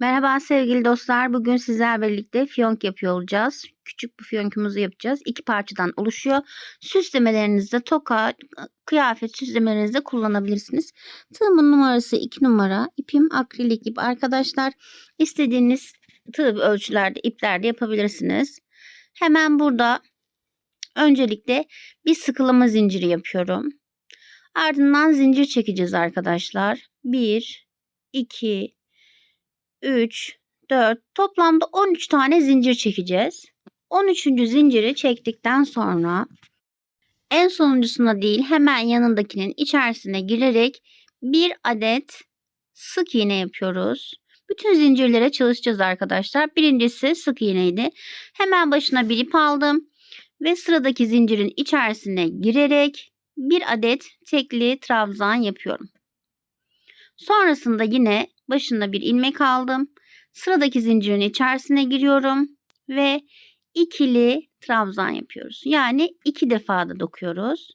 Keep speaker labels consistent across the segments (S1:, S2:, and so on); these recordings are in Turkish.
S1: Merhaba sevgili dostlar. Bugün sizlerle birlikte fiyonk yapıyor olacağız. Küçük bir fiyonkumuzu yapacağız. İki parçadan oluşuyor. Süslemelerinizde toka, kıyafet süslemelerinizde kullanabilirsiniz. Tığımın numarası 2 numara. İpim akrilik ip arkadaşlar. İstediğiniz tığ ölçülerde iplerde yapabilirsiniz. Hemen burada öncelikle bir sıkılama zinciri yapıyorum. Ardından zincir çekeceğiz arkadaşlar. 1, 2, 3, 4 toplamda 13 tane zincir çekeceğiz. 13. zinciri çektikten sonra en sonuncusuna değil hemen yanındakinin içerisine girerek bir adet sık iğne yapıyoruz. Bütün zincirlere çalışacağız arkadaşlar. Birincisi sık iğneydi. Hemen başına bir ip aldım ve sıradaki zincirin içerisine girerek bir adet tekli trabzan yapıyorum. Sonrasında yine başında bir ilmek aldım. Sıradaki zincirin içerisine giriyorum ve ikili trabzan yapıyoruz. Yani iki defa da dokuyoruz.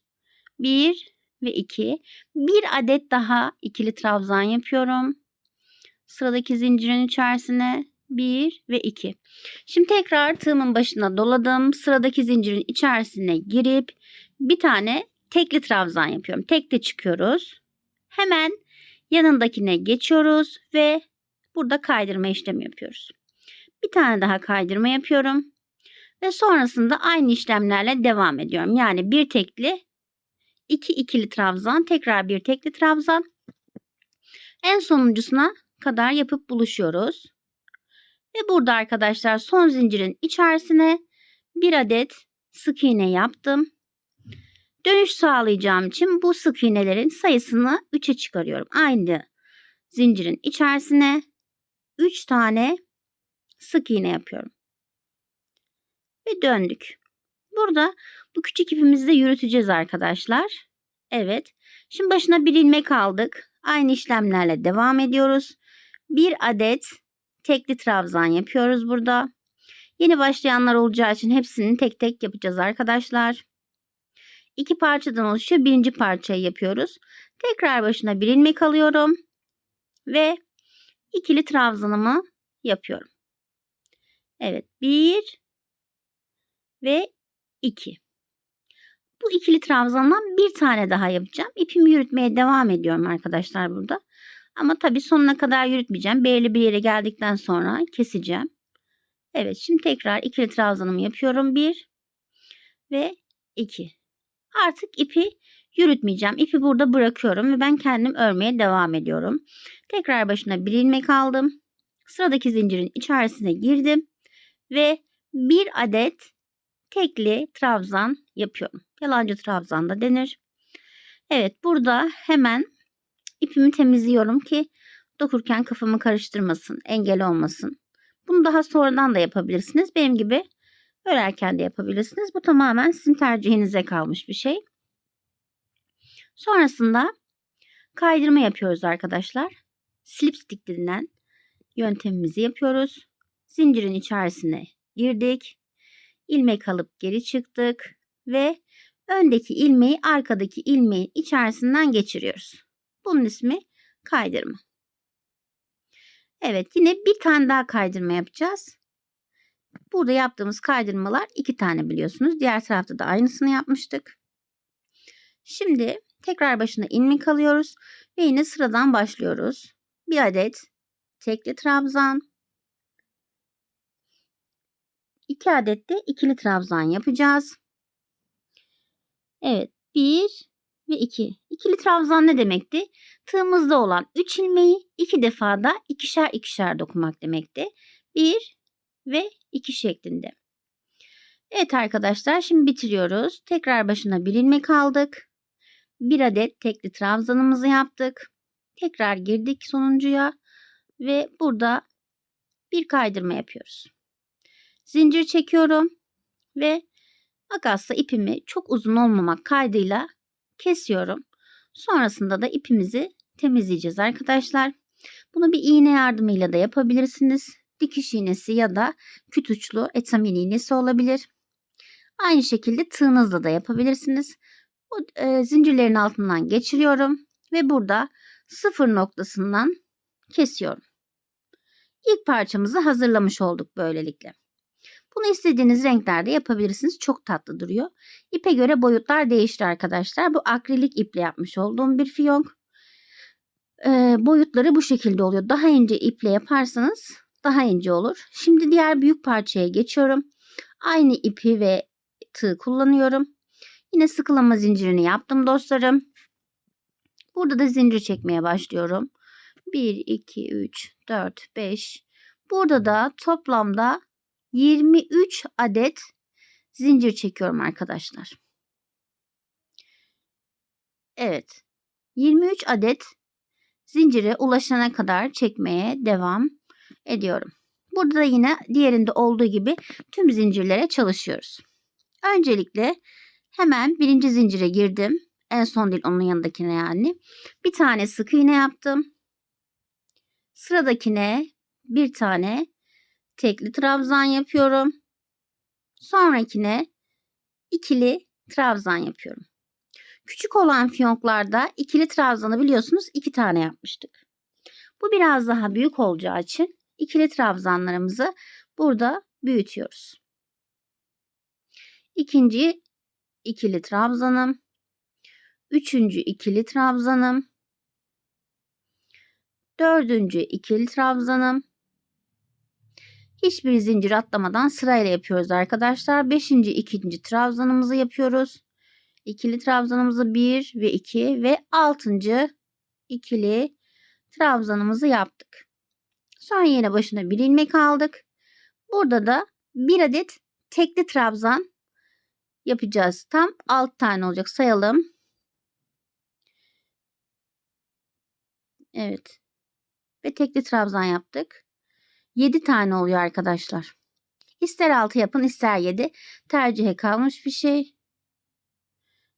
S1: Bir ve iki. Bir adet daha ikili trabzan yapıyorum. Sıradaki zincirin içerisine bir ve iki. Şimdi tekrar tığımın başına doladım. Sıradaki zincirin içerisine girip bir tane tekli trabzan yapıyorum. Tekte çıkıyoruz. Hemen yanındakine geçiyoruz ve burada kaydırma işlemi yapıyoruz. Bir tane daha kaydırma yapıyorum. Ve sonrasında aynı işlemlerle devam ediyorum. Yani bir tekli, iki ikili trabzan, tekrar bir tekli trabzan. En sonuncusuna kadar yapıp buluşuyoruz. Ve burada arkadaşlar son zincirin içerisine bir adet sık iğne yaptım. Dönüş sağlayacağım için bu sık iğnelerin sayısını 3'e çıkarıyorum. Aynı zincirin içerisine 3 tane sık iğne yapıyorum. Ve döndük. Burada bu küçük ipimizi de yürüteceğiz arkadaşlar. Evet. Şimdi başına bir ilmek aldık. Aynı işlemlerle devam ediyoruz. Bir adet tekli trabzan yapıyoruz burada. Yeni başlayanlar olacağı için hepsini tek tek yapacağız arkadaşlar. İki parçadan oluşuyor. Birinci parçayı yapıyoruz. Tekrar başına bir ilmek alıyorum. Ve ikili trabzanımı yapıyorum. Evet. Bir ve iki. Bu ikili trabzandan bir tane daha yapacağım. İpimi yürütmeye devam ediyorum arkadaşlar burada. Ama tabii sonuna kadar yürütmeyeceğim. Belirli bir yere geldikten sonra keseceğim. Evet şimdi tekrar ikili trabzanımı yapıyorum. Bir ve iki. Artık ipi yürütmeyeceğim. İpi burada bırakıyorum ve ben kendim örmeye devam ediyorum. Tekrar başına bir ilmek aldım. Sıradaki zincirin içerisine girdim ve bir adet tekli trabzan yapıyorum. Yalancı trabzan da denir. Evet burada hemen ipimi temizliyorum ki dokurken kafamı karıştırmasın, engel olmasın. Bunu daha sonradan da yapabilirsiniz. Benim gibi örerken de yapabilirsiniz. Bu tamamen sizin tercihinize kalmış bir şey. Sonrasında kaydırma yapıyoruz arkadaşlar. Slip stick denilen yöntemimizi yapıyoruz. Zincirin içerisine girdik. ilmek alıp geri çıktık ve öndeki ilmeği arkadaki ilmeğin içerisinden geçiriyoruz. Bunun ismi kaydırma. Evet yine bir tane daha kaydırma yapacağız. Burada yaptığımız kaydırmalar iki tane biliyorsunuz. Diğer tarafta da aynısını yapmıştık. Şimdi tekrar başına ilmek alıyoruz ve yine sıradan başlıyoruz. Bir adet tekli trabzan. iki adet de ikili trabzan yapacağız. Evet. Bir ve iki. İkili trabzan ne demekti? Tığımızda olan üç ilmeği iki defada ikişer ikişer dokumak demekti. Bir ve 2 şeklinde. Evet arkadaşlar şimdi bitiriyoruz. Tekrar başına bir ilmek aldık. Bir adet tekli trabzanımızı yaptık. Tekrar girdik sonuncuya ve burada bir kaydırma yapıyoruz. Zincir çekiyorum ve makasla ipimi çok uzun olmamak kaydıyla kesiyorum. Sonrasında da ipimizi temizleyeceğiz arkadaşlar. Bunu bir iğne yardımıyla da yapabilirsiniz dikiş iğnesi ya da küt uçlu etamin iğnesi olabilir. Aynı şekilde tığınızla da yapabilirsiniz. Bu e, zincirlerin altından geçiriyorum ve burada sıfır noktasından kesiyorum. İlk parçamızı hazırlamış olduk böylelikle. Bunu istediğiniz renklerde yapabilirsiniz. Çok tatlı duruyor. İpe göre boyutlar değişir arkadaşlar. Bu akrilik iple yapmış olduğum bir fiyonk. Ee, boyutları bu şekilde oluyor. Daha ince iple yaparsanız daha ince olur. Şimdi diğer büyük parçaya geçiyorum. Aynı ipi ve tığ kullanıyorum. Yine sıkılama zincirini yaptım dostlarım. Burada da zincir çekmeye başlıyorum. 1, 2, 3, 4, 5. Burada da toplamda 23 adet zincir çekiyorum arkadaşlar. Evet. 23 adet zincire ulaşana kadar çekmeye devam ediyorum. Burada da yine diğerinde olduğu gibi tüm zincirlere çalışıyoruz. Öncelikle hemen birinci zincire girdim. En son değil onun yanındakine yani. Bir tane sık iğne yaptım. Sıradakine bir tane tekli trabzan yapıyorum. Sonrakine ikili trabzan yapıyorum. Küçük olan fiyonklarda ikili trabzanı biliyorsunuz iki tane yapmıştık. Bu biraz daha büyük olacağı için ikili trabzanlarımızı burada büyütüyoruz. İkinci ikili trabzanım. Üçüncü ikili trabzanım. Dördüncü ikili trabzanım. Hiçbir zincir atlamadan sırayla yapıyoruz arkadaşlar. Beşinci ikinci trabzanımızı yapıyoruz. İkili trabzanımızı bir ve iki ve altıncı ikili trabzanımızı yaptık. Sonra yine başına bir ilmek aldık. Burada da bir adet tekli trabzan yapacağız. Tam 6 tane olacak. Sayalım. Evet. Ve tekli trabzan yaptık. 7 tane oluyor arkadaşlar. İster 6 yapın ister 7. Tercihe kalmış bir şey.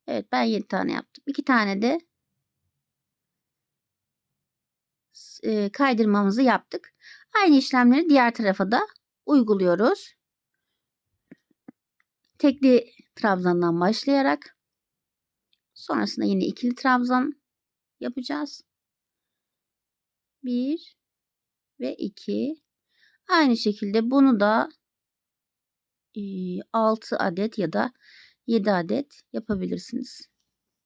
S1: Evet ben 7 tane yaptım. 2 tane de kaydırmamızı yaptık. Aynı işlemleri diğer tarafa da uyguluyoruz. Tekli trabzandan başlayarak sonrasında yine ikili trabzan yapacağız. 1 ve 2 aynı şekilde bunu da 6 adet ya da 7 adet yapabilirsiniz.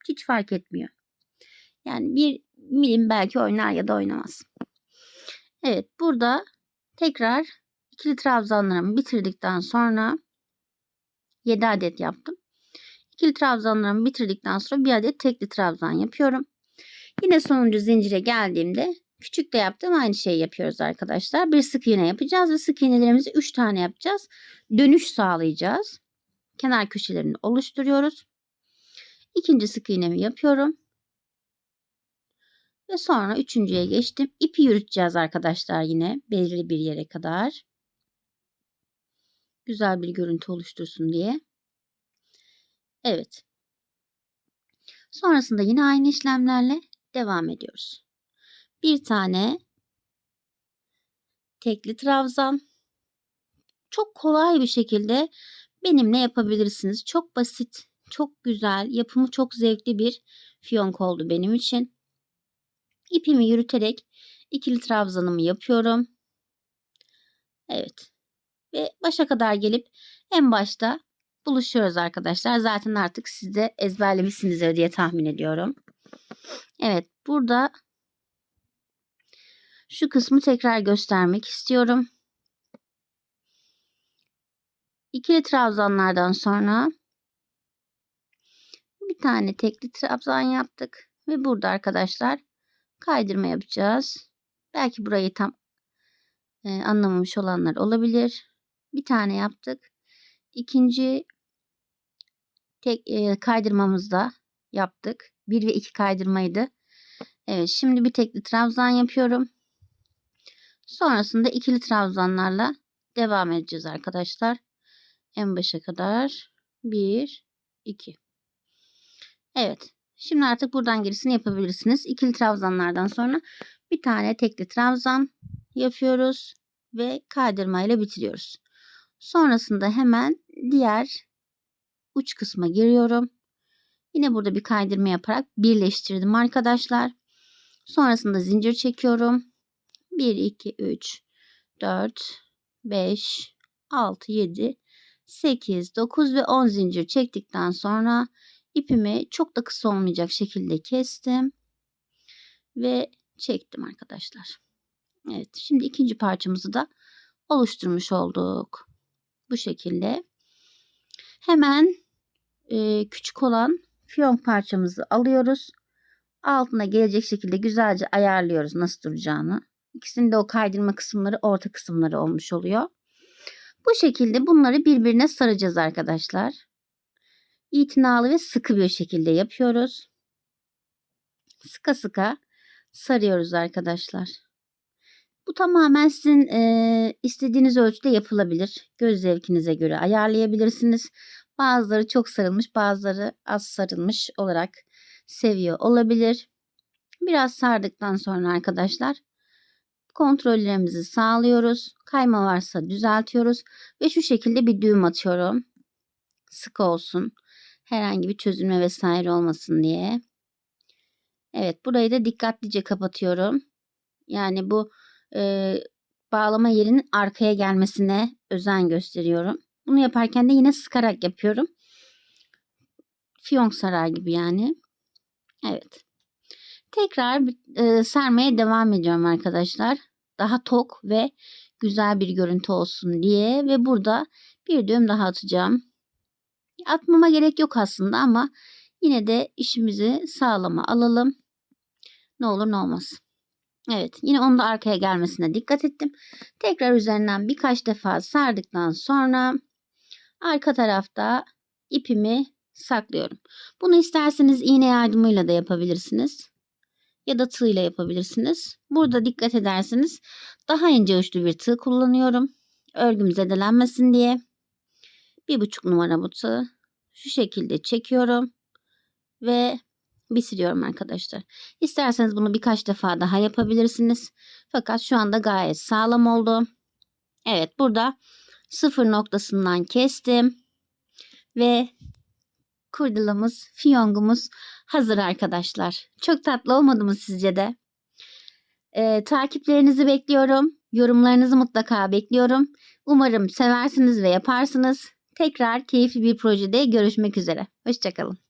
S1: Hiç fark etmiyor. Yani bir milim belki oynar ya da oynamaz. Evet burada tekrar ikili trabzanlarımı bitirdikten sonra 7 adet yaptım. İkili trabzanlarımı bitirdikten sonra bir adet tekli trabzan yapıyorum. Yine sonuncu zincire geldiğimde küçük de yaptığım aynı şeyi yapıyoruz arkadaşlar. Bir sık iğne yapacağız ve sık iğnelerimizi 3 tane yapacağız. Dönüş sağlayacağız. Kenar köşelerini oluşturuyoruz. İkinci sık iğnemi yapıyorum. Ve sonra üçüncüye geçtim. İpi yürüteceğiz arkadaşlar yine belirli bir yere kadar. Güzel bir görüntü oluştursun diye. Evet. Sonrasında yine aynı işlemlerle devam ediyoruz. Bir tane tekli trabzan. Çok kolay bir şekilde benimle yapabilirsiniz. Çok basit, çok güzel, yapımı çok zevkli bir fiyonk oldu benim için. İpimi yürüterek ikili trabzanımı yapıyorum. Evet. Ve başa kadar gelip en başta buluşuyoruz arkadaşlar. Zaten artık siz de ezberlemişsinizdir diye tahmin ediyorum. Evet. Burada şu kısmı tekrar göstermek istiyorum. İkili trabzanlardan sonra bir tane tekli trabzan yaptık. Ve burada arkadaşlar kaydırma yapacağız. Belki burayı tam e, anlamamış olanlar olabilir. Bir tane yaptık. İkinci tek e, kaydırmamızda yaptık. Bir ve iki kaydırmaydı. Evet şimdi bir tekli trabzan yapıyorum. Sonrasında ikili trabzanlarla devam edeceğiz arkadaşlar. En başa kadar 1 2 Evet. Şimdi artık buradan gerisini yapabilirsiniz. İkili trabzanlardan sonra bir tane tekli trabzan yapıyoruz ve kaydırma ile bitiriyoruz. Sonrasında hemen diğer uç kısma giriyorum. Yine burada bir kaydırma yaparak birleştirdim arkadaşlar. Sonrasında zincir çekiyorum. 1 2 3 4, 5, 6, 7, 8, 9 ve 10 zincir çektikten sonra ipimi çok da kısa olmayacak şekilde kestim ve çektim arkadaşlar. Evet şimdi ikinci parçamızı da oluşturmuş olduk. Bu şekilde. Hemen e, küçük olan fiyonk parçamızı alıyoruz. Altına gelecek şekilde güzelce ayarlıyoruz nasıl duracağını. İkisinin de o kaydırma kısımları orta kısımları olmuş oluyor. Bu şekilde bunları birbirine saracağız arkadaşlar. İtinalı ve sıkı bir şekilde yapıyoruz. Sıka sıka sarıyoruz arkadaşlar. Bu tamamen sizin e, istediğiniz ölçüde yapılabilir. Göz zevkinize göre ayarlayabilirsiniz. Bazıları çok sarılmış, bazıları az sarılmış olarak seviyor olabilir. Biraz sardıktan sonra arkadaşlar kontrollerimizi sağlıyoruz. Kayma varsa düzeltiyoruz ve şu şekilde bir düğüm atıyorum. Sık olsun. Herhangi bir çözülme vesaire olmasın diye. Evet burayı da dikkatlice kapatıyorum. Yani bu e, bağlama yerinin arkaya gelmesine özen gösteriyorum. Bunu yaparken de yine sıkarak yapıyorum. Fiyonk sarar gibi yani. Evet. Tekrar e, sarmaya devam ediyorum arkadaşlar. Daha tok ve güzel bir görüntü olsun diye ve burada bir düğüm daha atacağım. Atmama gerek yok aslında ama yine de işimizi sağlama alalım. Ne olur ne olmaz. Evet yine onu da arkaya gelmesine dikkat ettim. Tekrar üzerinden birkaç defa sardıktan sonra arka tarafta ipimi saklıyorum. Bunu isterseniz iğne yardımıyla da yapabilirsiniz. Ya da tığ ile yapabilirsiniz. Burada dikkat ederseniz daha ince uçlu bir tığ kullanıyorum. Örgüm zedelenmesin diye. Bir buçuk numara bu tığ. Şu şekilde çekiyorum. Ve bitiriyorum arkadaşlar. İsterseniz bunu birkaç defa daha yapabilirsiniz. Fakat şu anda gayet sağlam oldu. Evet burada sıfır noktasından kestim. Ve kurdulamız, fiyongumuz hazır arkadaşlar. Çok tatlı olmadı mı sizce de? Ee, takiplerinizi bekliyorum. Yorumlarınızı mutlaka bekliyorum. Umarım seversiniz ve yaparsınız. Tekrar keyifli bir projede görüşmek üzere. Hoşçakalın.